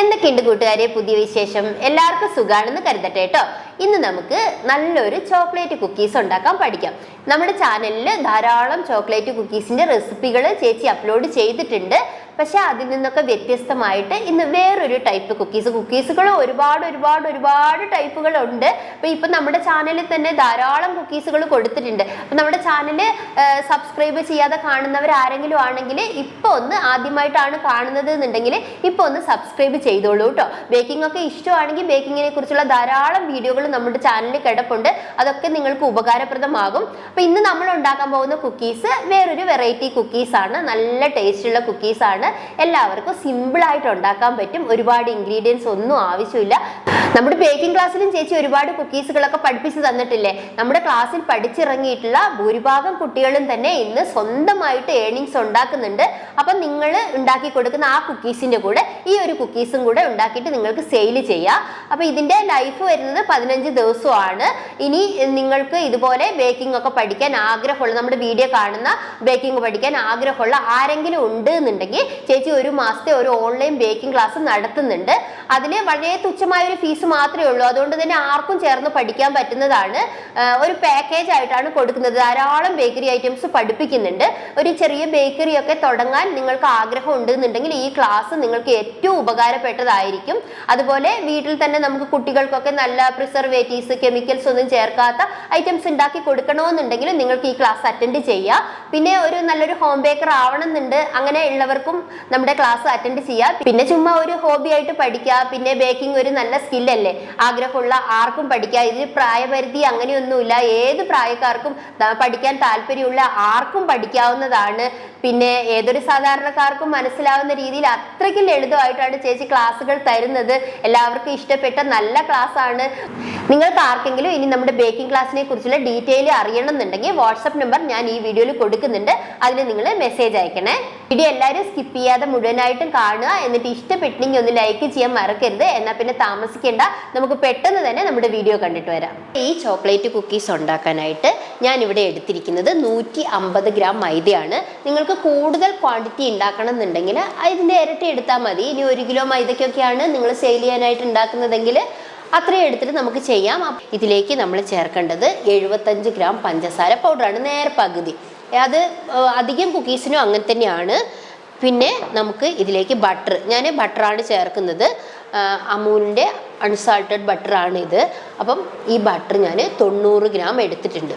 in എന്തൊക്കെയുണ്ട് കൂട്ടുകാരെ പുതിയ വിശേഷം എല്ലാവർക്കും സുഖാണെന്ന് കരുതട്ടെ കേട്ടോ ഇന്ന് നമുക്ക് നല്ലൊരു ചോക്ലേറ്റ് കുക്കീസ് ഉണ്ടാക്കാൻ പഠിക്കാം. നമ്മുടെ ചാനലിൽ ധാരാളം ചോക്ലേറ്റ് കുക്കീസിന്റെ റെസിപ്പികൾ ചേച്ചി അപ്ലോഡ് ചെയ്തിട്ടുണ്ട്. പക്ഷെ അതിൽ നിന്നൊക്കെ വ്യത്യസ്തമായിട്ട് ഇന്ന് വേറൊരു ടൈപ്പ് കുക്കീസ് കുക്കീസുകൾ ഒരുപാട് ഒരുപാട് ഒരുപാട് ടൈപ്പുകളുണ്ട് അപ്പൊ ഇപ്പൊ നമ്മുടെ ചാനലിൽ തന്നെ ധാരാളം കുക്കീസുകൾ കൊടുത്തിട്ടുണ്ട്. അപ്പൊ നമ്മുടെ ചാനൽ സബ്സ്ക്രൈബ് ചെയ്യാതെ കാണുന്നവർ ആരെങ്കിലും ആണെങ്കിൽ ഇപ്പോൾ ഒന്ന് ആദ്യമായിട്ടാണ് കാണുന്നത് എന്നുണ്ടെങ്കിൽ ഇപ്പോൾ ഒന്ന് സബ്സ്ക്രൈബ് ചെയ്തോളൂ കേട്ടോ ബേക്കിംഗ് ഒക്കെ ഇഷ്ടമാണെങ്കിൽ ബേക്കിങ്ങിനെ കുറിച്ചുള്ള ധാരാളം വീഡിയോകൾ നമ്മുടെ ചാനലിൽ കിടപ്പുണ്ട്. അതൊക്കെ നിങ്ങൾക്ക് ഉപകാരപ്രദമാകും. അപ്പൊ ഇന്ന് നമ്മൾ ഉണ്ടാക്കാൻ പോകുന്ന കുക്കീസ് വേറൊരു വെറൈറ്റി കുക്കീസ് ആണ്. നല്ല ടേസ്റ്റ് ഉള്ള കുക്കീസ് ആണ്. എല്ലാവർക്കും സിമ്പിൾ ആയിട്ട് ഉണ്ടാക്കാൻ പറ്റും. ഒരുപാട് ഇൻഗ്രീഡിയൻസ് ഒന്നും ആവശ്യമില്ല. നമ്മുടെ ബേക്കിംഗ് ക്ലാസ്സിലും ചേച്ചി ഒരുപാട് കുക്കീസുകളൊക്കെ പഠിപ്പിച്ചു തന്നിട്ടില്ലേ? നമ്മുടെ ക്ലാസ്സിൽ പഠിച്ചിറങ്ങിയിട്ടുള്ള ഭൂരിഭാഗം കുട്ടികളും തന്നെ ഇന്ന് സ്വന്തമായിട്ട് ഏണിങ്സ് ഉണ്ടാക്കുന്നുണ്ട്. അപ്പം നിങ്ങൾ ഉണ്ടാക്കി കൊടുക്കുന്ന ആ കുക്കീസിന്റെ കൂടെ ഈ ഒരു കുക്കീസും കൂടെ ഉണ്ടാക്കിയിട്ട് നിങ്ങൾക്ക് സെയിൽ ചെയ്യാം. അപ്പോൾ ഇതിന്റെ ലൈഫ് വരുന്നത് പതിനഞ്ച് ദിവസമാണ്. ഇനി നിങ്ങൾക്ക് ഇതുപോലെ ബേക്കിംഗ് ഒക്കെ പഠിക്കാൻ ആഗ്രഹമുള്ള നമ്മുടെ വീഡിയോ കാണുന്ന ബേക്കിംഗ് പഠിക്കാൻ ആഗ്രഹമുള്ള ആരെങ്കിലും ഉണ്ട് എന്നുണ്ടെങ്കിൽ ചേച്ചി ഒരു മാസത്തെ ഒരു ഓൺലൈൻ ബേക്കിംഗ് ക്ലാസ് നടത്തുന്നുണ്ട്. അതിന് വളരെ തുച്ഛമായ ഒരു ഫീസ് മാത്രമേ ഉള്ളൂ. അതുകൊണ്ട് തന്നെ ആർക്കും ചേർന്ന് പഠിക്കാൻ പറ്റുന്നതാണ്. ഒരു പാക്കേജ് ആയിട്ടാണ് കൊടുക്കുന്നത്. ധാരാളം ബേക്കറി ഐറ്റംസ് പഠിപ്പിക്കുന്നുണ്ട്. ഒരു ചെറിയ ബേക്കറി ഒക്കെ തുടങ്ങാൻ നിങ്ങൾക്ക് ആഗ്രഹം ഉണ്ട് എന്നുണ്ടെങ്കിൽ ഈ ക്ലാസ് നിങ്ങൾക്ക് ഏറ്റവും ഉപകാരപ്പെട്ടതായിരിക്കും അതുപോലെ വീട്ടിൽ തന്നെ നമുക്ക് കുട്ടികൾക്കൊക്കെ നല്ല പ്രിസർവേറ്റീവ്സ് കെമിക്കൽസ് ഒന്നും ചേർക്കാത്ത ഐറ്റംസ് ഉണ്ടാക്കി കൊടുക്കണമെന്നുണ്ടെങ്കിൽ നിങ്ങൾക്ക് ഈ ക്ലാസ് അറ്റൻഡ് ചെയ്യാം. പിന്നെ ഒരു നല്ലൊരു ഹോം ബേക്കർ ആവണമെന്നുണ്ട്. അങ്ങനെ ഉള്ളവർക്കും നമ്മുടെ ക്ലാസ് അറ്റൻഡ് ചെയ്യാം. പിന്നെ ചുമ്മാ ഒരു ഹോബി ആയിട്ട് പഠിക്കുക. പിന്നെ ബേക്കിംഗ് ഒരു നല്ല സ്കില്ലല്ലേ ആഗ്രഹമുള്ള ആർക്കും പഠിക്കാം ഇതിൽ പ്രായപരിധി അങ്ങനെയൊന്നുമില്ല. ഏത് പ്രായക്കാർക്കും പഠിക്കാൻ താല്പര്യമുള്ള ആർക്കും പഠിക്കാവുന്നതാണ്. പിന്നെ ഏതൊരു സാധാരണക്കാർക്കും മനസ്സിലാവുന്ന രീതിയിൽ അത്രയ്ക്ക് ലളിതമായിട്ടാണ് ചേച്ചി ക്ലാസ്സുകൾ തരുന്നത് എല്ലാവർക്കും ഇഷ്ടപ്പെട്ട നല്ല ക്ലാസ് ആണ് നിങ്ങൾക്ക് ആർക്കെങ്കിലും ഇനി നമ്മുടെ ബേക്കിംഗ് ക്ലാസ്സിനെ കുറിച്ചുള്ള ഡീറ്റെയിൽ അറിയണം എന്നുണ്ടെങ്കിൽ വാട്സപ്പ് നമ്പർ ഞാൻ ഈ വീഡിയോയിൽ കൊടുക്കുന്നുണ്ട്. അതിന് നിങ്ങൾ മെസ്സേജ് അയക്കണേ. വീഡിയോ എല്ലാവരും സ്കിപ്പ് ചെയ്യാതെ മുഴുവനായിട്ടും കാണുക. എന്നിട്ട് ഇഷ്ടപ്പെട്ടെങ്കിൽ ഒന്ന് ലൈക്ക് ചെയ്യാൻ മറക്കരുത്. എന്നാൽ പിന്നെ താമസിക്കേണ്ട. നമുക്ക് പെട്ടെന്ന് തന്നെ നമ്മുടെ വീഡിയോ കണ്ടിട്ട് വരാം. ഈ ചോക്ലേറ്റ് കുക്കീസ് ഉണ്ടാക്കാനായിട്ട് ഞാൻ ഇവിടെ എടുത്തിരിക്കുന്നത് നൂറ്റി അമ്പത് ഗ്രാം മൈദയാണ്. നിങ്ങൾക്ക് കൂടുതൽ ക്വാണ്ടിറ്റി ഉണ്ടാക്കണം എന്നുണ്ടെങ്കിൽ അതിന്റെ ഇരട്ടി എടുത്താൽ മതി. ഇനി ഒരു കിലോ മൈദയ്ക്കൊക്കെയാണ് നിങ്ങൾ സെയിൽ ചെയ്യാനായിട്ട് ഉണ്ടാക്കുന്നതെങ്കിൽ അത്രയും എടുത്തിട്ട് നമുക്ക് ചെയ്യാം. ഇതിലേക്ക് നമ്മൾ ചേർക്കേണ്ടത് എഴുപത്തഞ്ച് ഗ്രാം പഞ്ചസാര പൗഡറാണ് നേരെ പകുതി. അത് അധികം കുക്കീസിനും അങ്ങനെ തന്നെയാണ്. പിന്നെ നമുക്ക് ഇതിലേക്ക് ബട്ടർ. ഞാൻ ബട്ടറാണ് ചേർക്കുന്നത്. അമൂലിന്റെ അൺസാൾട്ടഡ് ബട്ടറാണ് ഇത്. അപ്പം ഈ ബട്ടർ ഞാൻ തൊണ്ണൂറ് ഗ്രാം എടുത്തിട്ടുണ്ട്.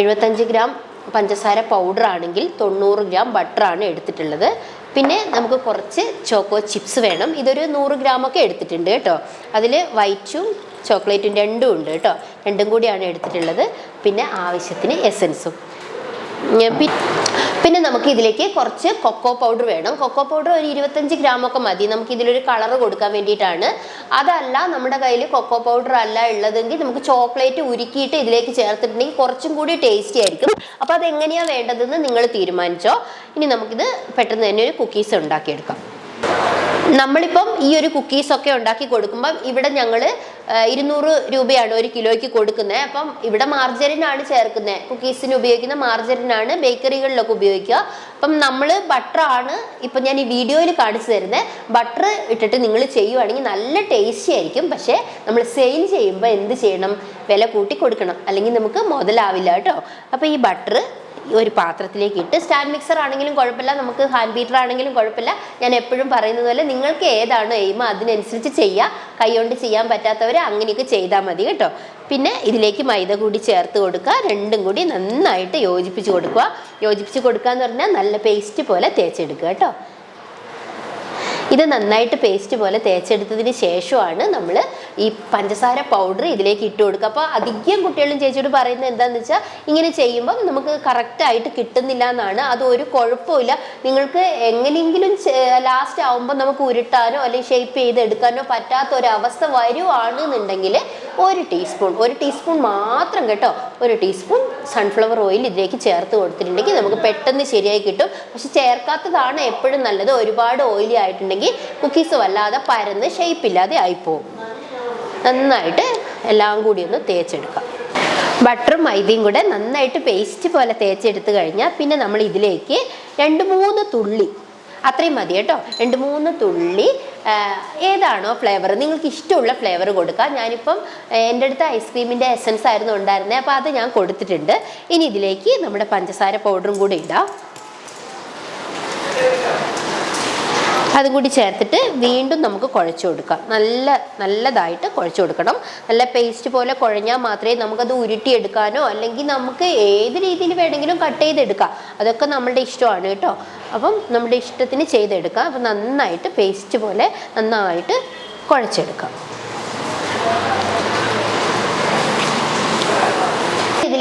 എഴുപത്തഞ്ച് ഗ്രാം പഞ്ചസാര പൗഡർ ആണെങ്കിൽ തൊണ്ണൂറ് ഗ്രാം ബട്ടറാണ് എടുത്തിട്ടുള്ളത്. പിന്നെ നമുക്ക് കുറച്ച് ചോക്കോ ചിപ്സ് വേണം. ഇതൊരു നൂറ് ഗ്രാമൊക്കെ എടുത്തിട്ടുണ്ട് കേട്ടോ. അതിൽ വൈറ്റും ചോക്ലേറ്റും രണ്ടും ഉണ്ട് കേട്ടോ. രണ്ടും കൂടിയാണ് എടുത്തിട്ടുള്ളത്. പിന്നെ ആവശ്യത്തിന് എസൻസും. പിന്നെ നമുക്ക് ഇതിലേക്ക് കുറച്ച് കൊക്കോ പൗഡർ വേണം. കൊക്കോ പൗഡർ ഒരു ഇരുപത്തഞ്ച് ഒക്കെ മതി. നമുക്ക് ഇതിലൊരു കളർ കൊടുക്കാൻ വേണ്ടിയിട്ടാണ്. അതല്ല നമ്മുടെ കയ്യിൽ കൊക്കോ പൗഡർ അല്ല ഉള്ളതെങ്കിൽ നമുക്ക് ചോക്ലേറ്റ് ഉരുക്കിയിട്ട് ഇതിലേക്ക് ചേർത്തിട്ടുണ്ടെങ്കിൽ കുറച്ചും കൂടി ടേസ്റ്റി ആയിരിക്കും. അപ്പോൾ അതെങ്ങനെയാണ് വേണ്ടതെന്ന് നിങ്ങൾ തീരുമാനിച്ചോ. ഇനി നമുക്കിത് പെട്ടെന്ന് തന്നെ ഒരു കുക്കീസ് ഉണ്ടാക്കിയെടുക്കാം. നമ്മളിപ്പം ഈ ഒരു കുക്കീസൊക്കെ ഉണ്ടാക്കി കൊടുക്കുമ്പം ഇവിടെ ഞങ്ങൾ ഇരുന്നൂറ് രൂപയാണ് ഒരു കിലോയ്ക്ക് കൊടുക്കുന്നത് അപ്പം ഇവിടെ മാർജറിനാണ് ചേർക്കുന്നത് കുക്കീസിന് ഉപയോഗിക്കുന്ന മാർജറിനാണ് ബേക്കറികളിലൊക്കെ ഉപയോഗിക്കുക. അപ്പം നമ്മൾ ബട്ടറാണ് ഇപ്പം ഞാൻ ഈ വീഡിയോയിൽ കാണിച്ചു തരുന്നത് ബട്ടർ ഇട്ടിട്ട് നിങ്ങൾ ചെയ്യുവാണെങ്കിൽ നല്ല ടേസ്റ്റി ആയിരിക്കും. പക്ഷേ നമ്മൾ സെയിൽ ചെയ്യുമ്പോൾ എന്ത് ചെയ്യണം? വില കൂട്ടി കൊടുക്കണം. അല്ലെങ്കിൽ നമുക്ക് മുതലാവില്ല കേട്ടോ. അപ്പോൾ ഈ ബട്ടർ ഒരു പാത്രത്തിലേക്ക് ഇട്ട് സ്റ്റാൻഡ് മിക്സർ ആണെങ്കിലും കുഴപ്പമില്ല നമുക്ക് ഹാൻഡ് ബീറ്റർ ആണെങ്കിലും കുഴപ്പമില്ല. ഞാൻ എപ്പോഴും പറയുന്നത് പോലെ നിങ്ങൾക്ക് ഏതാണ് എയിം അതിനനുസരിച്ച് ചെയ്യുക കൈകൊണ്ട് ചെയ്യാൻ പറ്റാത്തവർ അങ്ങനെയൊക്കെ ചെയ്താൽ മതി കേട്ടോ. പിന്നെ ഇതിലേക്ക് മൈദ കൂടി ചേർത്ത് കൊടുക്കുക രണ്ടും കൂടി നന്നായിട്ട് യോജിപ്പിച്ച് കൊടുക്കുക. യോജിപ്പിച്ച് കൊടുക്കുക എന്ന് പറഞ്ഞാൽ നല്ല പേസ്റ്റ് പോലെ തേച്ചെടുക്കുക കേട്ടോ. ഇത് നന്നായിട്ട് പേസ്റ്റ് പോലെ തേച്ചെടുത്തതിന് ശേഷമാണ് നമ്മൾ ഈ പഞ്ചസാര പൗഡർ ഇതിലേക്ക് ഇട്ട് കൊടുക്കുക. അപ്പോൾ അധികം കുട്ടികളും ചേച്ചിയോട് പറയുന്നത് എന്താണെന്ന് വെച്ചാൽ ഇങ്ങനെ ചെയ്യുമ്പം നമുക്ക് കറക്റ്റായിട്ട് കിട്ടുന്നില്ല എന്നാണ്. അത് ഒരു കുഴപ്പമില്ല നിങ്ങൾക്ക് എങ്ങനെയെങ്കിലും ലാസ്റ്റ് ആവുമ്പോൾ നമുക്ക് ഉരുട്ടാനോ അല്ലെങ്കിൽ ഷേപ്പ് ചെയ്ത് എടുക്കാനോ പറ്റാത്ത ഒരു അവസ്ഥ വരുവാണെന്നുണ്ടെങ്കിൽ ഒരു ടീസ്പൂൺ ഒരു ടീസ്പൂൺ മാത്രം കേട്ടോ. ഒരു ടീസ്പൂൺ സൺഫ്ലവർ ഓയിൽ ഇതിലേക്ക് ചേർത്ത് കൊടുത്തിട്ടുണ്ടെങ്കിൽ നമുക്ക് പെട്ടെന്ന് ശരിയായി കിട്ടും. പക്ഷെ ചേർക്കാത്തതാണ് എപ്പോഴും നല്ലത്. ഒരുപാട് ഓയിലി ആയിട്ടുണ്ടെങ്കിൽ കുക്കീസ് വല്ലാതെ പരന്ന് ഷേപ്പ് ഇല്ലാതെ ആയിപ്പോവും. നന്നായിട്ട് എല്ലാം കൂടി ഒന്ന് തേച്ചെടുക്കാം. ബട്ടറും മൈദയും കൂടെ നന്നായിട്ട് പേസ്റ്റ് പോലെ തേച്ചെടുത്ത് കഴിഞ്ഞാൽ പിന്നെ നമ്മൾ ഇതിലേക്ക് രണ്ട് മൂന്ന് തുള്ളി അത്രയും മതി കേട്ടോ. രണ്ട് മൂന്ന് തുള്ളി ഏതാണോ ഫ്ലേവർ നിങ്ങൾക്ക് ഇഷ്ടമുള്ള ഫ്ലേവർ കൊടുക്കാം. ഞാനിപ്പം എന്റെ അടുത്ത് ഐസ്ക്രീമിന്റെ എസൻസ് ആയിരുന്നു ഉണ്ടായിരുന്നത് അപ്പോൾ അത് ഞാൻ കൊടുത്തിട്ടുണ്ട്. ഇനി ഇതിലേക്ക് നമ്മുടെ പഞ്ചസാര പൗഡറും കൂടി ഇടാം. അതും കൂടി ചേർത്തിട്ട് വീണ്ടും നമുക്ക് കുഴച്ച് കൊടുക്കാം. നല്ല നല്ലതായിട്ട് കുഴച്ച് കൊടുക്കണം. നല്ല പേസ്റ്റ് പോലെ കുഴഞ്ഞാൽ മാത്രമേ നമുക്കത് ഉരുട്ടിയെടുക്കാനോ അല്ലെങ്കിൽ നമുക്ക് ഏത് രീതിയിൽ വേണമെങ്കിലും കട്ട് ചെയ്തെടുക്കാം. അതൊക്കെ നമ്മളുടെ ഇഷ്ടമാണ് കേട്ടോ. അപ്പം നമ്മുടെ ഇഷ്ടത്തിന് ചെയ്തെടുക്കാം. അപ്പം നന്നായിട്ട് പേസ്റ്റ് പോലെ നന്നായിട്ട് കുഴച്ചെടുക്കാം.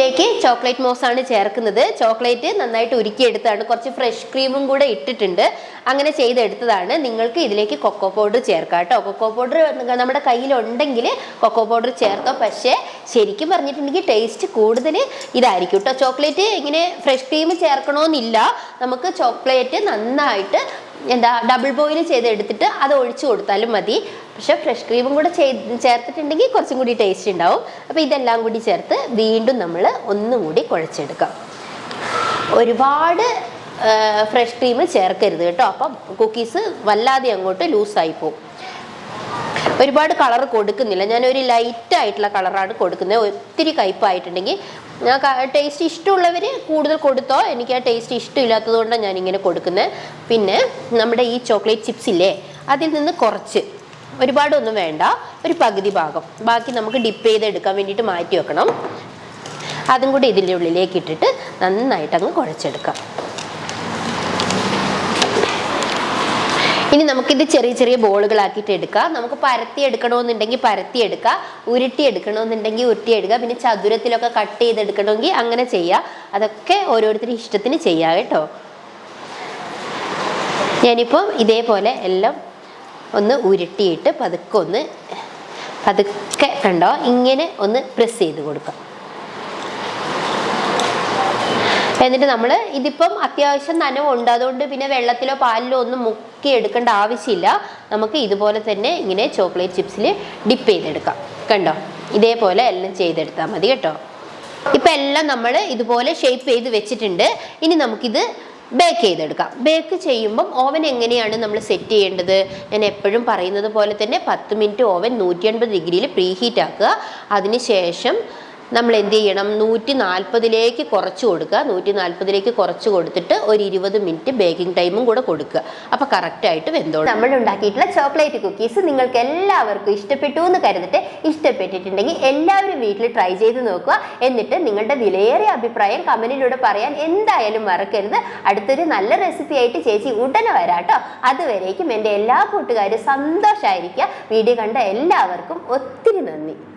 ഇതിലേക്ക് ചോക്ലേറ്റ് മോസ് ആണ് ചേർക്കുന്നത്. ചോക്ലേറ്റ് നന്നായിട്ട് ഉരുക്കിയെടുത്താണ്. കുറച്ച് ഫ്രഷ് ക്രീമും കൂടെ ഇട്ടിട്ടുണ്ട്. അങ്ങനെ ചെയ്തെടുത്തതാണ്. നിങ്ങൾക്ക് ഇതിലേക്ക് കൊക്കോ പൗഡർ ചേർക്കാം കേട്ടോ. കൊക്കോ പൗഡർ നമ്മുടെ കയ്യിലുണ്ടെങ്കിൽ കൊക്കോ പൗഡർ ചേർത്തോ. പക്ഷേ ശരിക്കും പറഞ്ഞിട്ടുണ്ടെങ്കിൽ ടേസ്റ്റ് കൂടുതൽ ഇതായിരിക്കും കേട്ടോ. ചോക്ലേറ്റ് ഇങ്ങനെ ഫ്രഷ് ക്രീം ചേർക്കണമെന്നില്ല നമുക്ക് ചോക്ലേറ്റ് നന്നായിട്ട് എന്താ ഡബിൾ ബോയിൽ ചെയ്തെടുത്തിട്ട് അത് ഒഴിച്ചു കൊടുത്താലും മതി. പക്ഷെ ഫ്രഷ് ക്രീമും കൂടെ ചേർത്തിട്ടുണ്ടെങ്കിൽ കുറച്ചും കൂടി ടേസ്റ്റ് ഉണ്ടാവും. അപ്പോൾ ഇതെല്ലാം കൂടി ചേർത്ത് വീണ്ടും നമ്മൾ ഒന്നും കൂടി കുഴച്ചെടുക്കാം. ഒരുപാട് ഫ്രഷ് ക്രീം ചേർക്കരുത് കേട്ടോ. അപ്പം കുക്കീസ് വല്ലാതെ അങ്ങോട്ട് ലൂസായി പോകും ഒരുപാട് കളർ കൊടുക്കുന്നില്ല. ഞാനൊരു ലൈറ്റ് ആയിട്ടുള്ള കളറാണ് കൊടുക്കുന്നത്. ഒത്തിരി കയ്പായിട്ടുണ്ടെങ്കിൽ ഞാൻ ടേസ്റ്റ് ഇഷ്ടമുള്ളവർ കൂടുതൽ കൊടുത്തോ എനിക്ക് ആ ടേസ്റ്റ് ഇഷ്ടമില്ലാത്തത് കൊണ്ടാണ് ഞാൻ ഇങ്ങനെ കൊടുക്കുന്നത്. പിന്നെ നമ്മുടെ ഈ ചോക്ലേറ്റ് ചിപ്സ് ഇല്ലേ അതിൽ നിന്ന് കുറച്ച് ഒരുപാടൊന്നും വേണ്ട. ഒരു പകുതി ഭാഗം. ബാക്കി നമുക്ക് ഡിപ്പ് ചെയ്തെടുക്കാൻ വേണ്ടിയിട്ട് മാറ്റി വെക്കണം. അതും കൂടി ഇതിന്റെ ഉള്ളിലേക്ക് ഇട്ടിട്ട് നന്നായിട്ട് അങ്ങ് കുഴച്ചെടുക്കാം. ഇനി നമുക്കിത് ചെറിയ ചെറിയ ബോളുകളാക്കിയിട്ട് എടുക്കാം. നമുക്ക് പരത്തി എടുക്കണമെന്നുണ്ടെങ്കിൽ പരത്തി എടുക്കാം. ഉരുട്ടി എടുക്കണമെന്നുണ്ടെങ്കിൽ ഉരുട്ടി എടുക്കുക പിന്നെ ചതുരത്തിലൊക്കെ കട്ട് ചെയ്തെടുക്കണമെങ്കിൽ അങ്ങനെ ചെയ്യാം. അതൊക്കെ ഓരോരുത്തരുടെ ഇഷ്ടത്തിന് ചെയ്യാം കേട്ടോ. ഞാനിപ്പം ഇതേപോലെ എല്ലാം ഒന്ന് ഉരുട്ടിയിട്ട് പതുക്കെ ഒന്ന് പതുക്കെ കണ്ടോ? ഇങ്ങനെ ഒന്ന് പ്രസ് ചെയ്ത് കൊടുക്കുക. എന്നിട്ട് നമ്മൾ ഇതിപ്പം അത്യാവശ്യം നനവുണ്ട്. അതുകൊണ്ട് പിന്നെ വെള്ളത്തിലോ പാലിലോ ഒന്നും മുക്കി എടുക്കേണ്ട ആവശ്യമില്ല. നമുക്ക് ഇതുപോലെ തന്നെ ഇങ്ങനെ ചോക്ലേറ്റ് ചിപ്സിൽ ഡിപ്പ് ചെയ്തെടുക്കാം. കണ്ടോ? ഇതേപോലെ എല്ലാം ചെയ്തെടുത്താൽ മതി കേട്ടോ. ഇപ്പം എല്ലാം നമ്മൾ ഇതുപോലെ ഷേപ്പ് ചെയ്ത് വെച്ചിട്ടുണ്ട്. ഇനി നമുക്കിത് ബേക്ക് ചെയ്തെടുക്കാം. ബേക്ക് ചെയ്യുമ്പം ഓവൻ എങ്ങനെയാണ് നമ്മൾ സെറ്റ് ചെയ്യേണ്ടത്? ഞാൻ എപ്പോഴും പറയുന്നത് പോലെ തന്നെ പത്ത് മിനിറ്റ് ഓവൻ നൂറ്റി അൻപത് ഡിഗ്രിയിൽ പ്രീ ഹീറ്റ് ആക്കുക അതിനുശേഷം നമ്മൾ എന്ത് ചെയ്യണം നൂറ്റി നാൽപ്പതിലേക്ക് കുറച്ച് കൊടുക്കുക. നൂറ്റി നാൽപ്പതിലേക്ക് കുറച്ച് കൊടുത്തിട്ട് ഒരു ഇരുപത് മിനിറ്റ് ബേക്കിംഗ് ടൈമും കൂടെ കൊടുക്കുക. അപ്പോൾ കറക്റ്റായിട്ട് വെന്തോളും. നമ്മൾ ഉണ്ടാക്കിയിട്ടുള്ള ചോക്ലേറ്റ് കുക്കീസ് നിങ്ങൾക്ക് എല്ലാവർക്കും ഇഷ്ടപ്പെട്ടു എന്ന് കരുതിട്ട് ഇഷ്ടപ്പെട്ടിട്ടുണ്ടെങ്കിൽ എല്ലാവരും വീട്ടിൽ ട്രൈ ചെയ്ത് നോക്കുക. എന്നിട്ട് നിങ്ങളുടെ വിലയേറിയ അഭിപ്രായം കമന്റിലൂടെ പറയാൻ എന്തായാലും മറക്കരുത്. അടുത്തൊരു നല്ല റെസിപ്പി ആയിട്ട് ചേച്ചി ഉടനെ വരാട്ടോ. അതുവരേക്കും എന്റെ എല്ലാ കൂട്ടുകാരും സന്തോഷമായിരിക്കുക വീഡിയോ കണ്ട എല്ലാവർക്കും ഒത്തിരി നന്ദി.